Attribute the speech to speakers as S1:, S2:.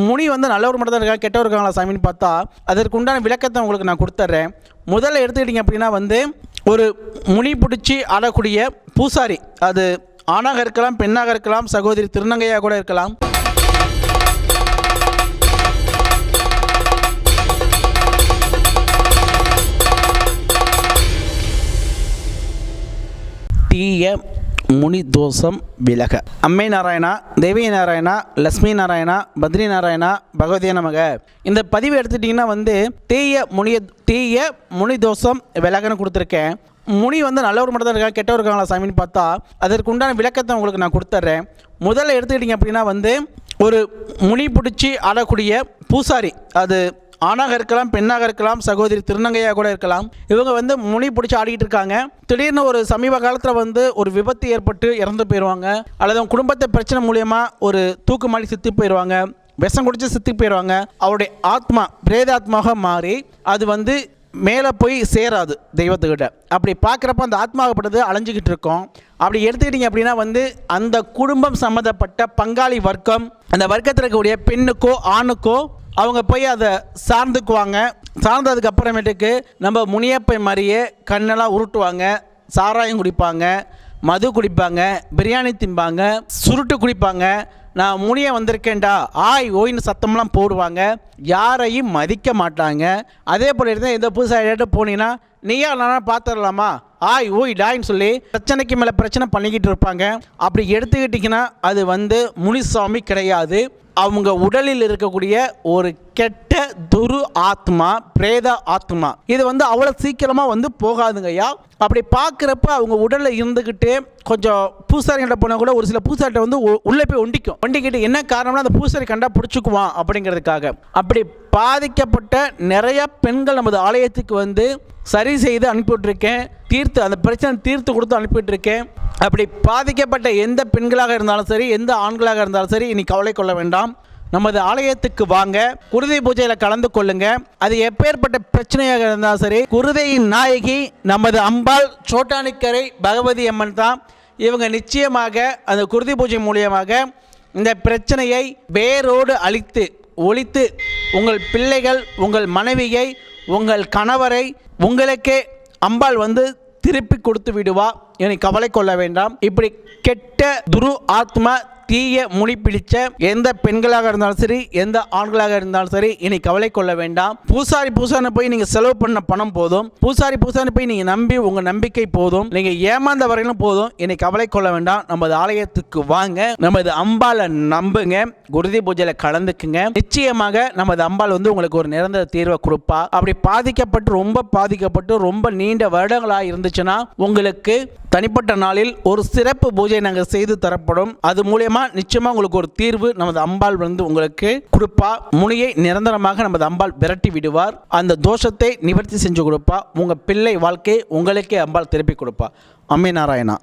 S1: முனி வந்து நல்லவர் மட்டும் தான் இருக்கா கெட்டவர் இருக்காங்களா சாமின்னு பார்த்தா அதற்கு உண்டான விளக்கத்தை உங்களுக்கு நான் கொடுத்துட்றேன் முதல்ல எடுத்துக்கிட்டிங்க அப்படின்னா வந்து ஒரு முனி பிடிச்சி ஆடக்கூடிய பூசாரி அது ஆணாக இருக்கலாம் பெண்ணாக இருக்கலாம் சகோதரி திருநங்கையாக கூட இருக்கலாம். தீய முனி தோஷம் விலக. அம்மை நாராயணா தேவி நாராயணா லக்ஷ்மி நாராயணா பத்ரி நாராயணா பகவதி நமக. இந்த பதிவு எடுத்துட்டிங்கன்னா வந்து தீய முனிய தீய முனி தோஷம் விலகன்னு கொடுத்துருக்கேன். முனி வந்து நல்லவர் மட்டும் தான் இருக்கா கெட்டவர் இருக்காங்களா சாமின்னு பார்த்தா அதற்கு உண்டான விளக்கத்தை உங்களுக்கு நான் கொடுத்துட்றேன் முதல்ல எடுத்துக்கிட்டிங்க அப்படின்னா வந்து ஒரு முனி பிடிச்சி ஆடக்கூடிய பூசாரி அது ஆணாக இருக்கலாம் பெண்ணாக இருக்கலாம் சகோதரி திருநங்கையாக கூட இருக்கலாம். இவங்க வந்து முனி பிடிச்சி ஆடிக்கிட்டு இருக்காங்க. திடீர்னு ஒரு சமீப காலத்தில் வந்து ஒரு விபத்து ஏற்பட்டு இறந்து போயிடுவாங்க அல்லது அவங்க குடும்பத்தை பிரச்சனை மூலியமாக ஒரு தூக்கு மாடி சித்து போயிடுவாங்க விஷம் குடிச்சு சித்து போயிடுவாங்க அவருடைய ஆத்மா பிரேதாத்மாக மாறி அது வந்து மேலே போய் சேராது தெய்வத்துக்கிட்ட. அப்படி பார்க்குறப்ப அந்த ஆத்மாகப்பட்டது அலைஞ்சிக்கிட்டு இருக்கோம். அப்படி எடுத்துக்கிட்டிங்க அப்படின்னா வந்து அந்த குடும்பம் சம்மந்தப்பட்ட பங்காளி வர்க்கம் அந்த வர்க்கத்தில் இருக்கக்கூடிய பெண்ணுக்கோ ஆணுக்கோ அவங்க போய் அதை சார்ந்துக்குவாங்க. சார்ந்ததுக்கு அப்புறமேட்டுக்கு நம்ம முனியப்பை மாதிரியே கண்ணெல்லாம் உருட்டுவாங்க. சாராயம் குடிப்பாங்க மது குடிப்பாங்க பிரியாணி திம்பாங்க சுருட்டு குடிப்பாங்க. நான் முனிய வந்திருக்கேன்டா ஆய் ஓய்னு சத்தம்லாம் போடுவாங்க. யாரையும் மதிக்க மாட்டாங்க. அதே போல் இருந்தால் எந்த புதுசாக போனீங்கன்னா நீயா இல்லைனா பார்த்துடலாமா ஆய் ஓய் டாய்ன்னு சொல்லி பிரச்சனைக்கு மேலே பிரச்சனை பண்ணிக்கிட்டு இருப்பாங்க. அப்படி எடுத்துக்கிட்டிங்கன்னா அது வந்து முனிசாமி கிடையாது. அவங்க உடலில் இருக்கக்கூடிய ஒரு கெட்ட துரு ஆத்மா பிரேத ஆத்மா. இது வந்து அவ்வளோ சீக்கிரமாக வந்து போகாதுங்கய்யா அப்படி பார்க்குறப்ப அவங்க உடலில் இருந்துக்கிட்டு கொஞ்சம் பூசாரிகிட்ட போனால் கூட ஒரு சில பூசாரிட்ட வந்து உள்ளே போய் ஒண்டிக்கும். ஒண்டிக்கிட்டு என்ன காரணம்னா அந்த பூசாரி கண்டா பிடிச்சிக்குவான் அப்படிங்கிறதுக்காக. அப்படி பாதிக்கப்பட்ட நிறைய பெண்கள் நமது ஆலயத்துக்கு வந்து சரி செய்து அனுப்பிவிட்ருக்கேன் தீர்த்து அந்த பிரச்சனை தீர்த்து கொடுத்து அனுப்பிவிட்ருக்கேன் அப்படி பாதிக்கப்பட்ட எந்த பெண்களாக இருந்தாலும் சரி எந்த ஆண்களாக இருந்தாலும் சரி இனி கவலை கொள்ள வேண்டாம். நமது ஆலயத்துக்கு வாங்க குருதை பூஜையில் கலந்து கொள்ளுங்க. அது எப்பேற்பட்ட பிரச்சனையாக இருந்தாலும் சரி குருதையின் நாயகி நமது அம்பாள் சோட்டானிக்கரை பகவதி அம்மன் தான். இவங்க நிச்சயமாக அந்த குருதி பூஜை மூலியமாக இந்த பிரச்சனையை வேரோடு அழித்து ஒழித்து உங்கள் பிள்ளைகள் உங்கள் மனைவியை உங்கள் கணவரை உங்களுக்கே அம்பாள் வந்து திருப்பி கொடுத்து விடுவா. என்னை கவலை கொள்ள வேண்டாம். இப்படி கெட்ட துரு ஆத்மா தீய முனி பிடிச்ச எந்த பெண்களாக இருந்தாலும் சரி எந்த ஆண்களாக இருந்தாலும் சரி இனி கவலை கொள்ள வேண்டாம். பூசாரி பூசாரி போய் நீங்க செலவு பண்ண பணம் போதும். பூசாரி பூசாரி போய் நீங்க நம்பி உங்க நம்பிக்கை போதும். நீங்க ஏமாந்த வரையிலும் போதும். இனி கவலை கொள்ள வேண்டாம். நமது ஆலயத்துக்கு வாங்க. நமது அம்பால நம்புங்க. குருதி பூஜையில கலந்துக்குங்க. நிச்சயமாக நமது அம்பாள் வந்து உங்களுக்கு ஒரு நிரந்தர தீர்வை கொடுப்பா. அப்படி பாதிக்கப்பட்டு ரொம்ப பாதிக்கப்பட்டு ரொம்ப நீண்ட வருடங்களாக இருந்துச்சுன்னா உங்களுக்கு தனிப்பட்ட நாளில் ஒரு சிறப்பு பூஜை நாங்கள் செய்து தரப்படும். அது மூலயமா நிச்சயமா உங்களுக்கு ஒரு தீர்வு நமது அம்பாள் வந்து உங்களுக்கு கொடுப்பா. முனியை நிரந்தரமாக நமது அம்பாள் விரட்டி விடுவார். அந்த தோஷத்தை நிவர்த்தி செஞ்சு கொடுப்பா. உங்க பிள்ளை வாழ்க்கை உங்களுக்கே அம்பாள் திருப்பி கொடுப்பா. அம்மே நாராயணா.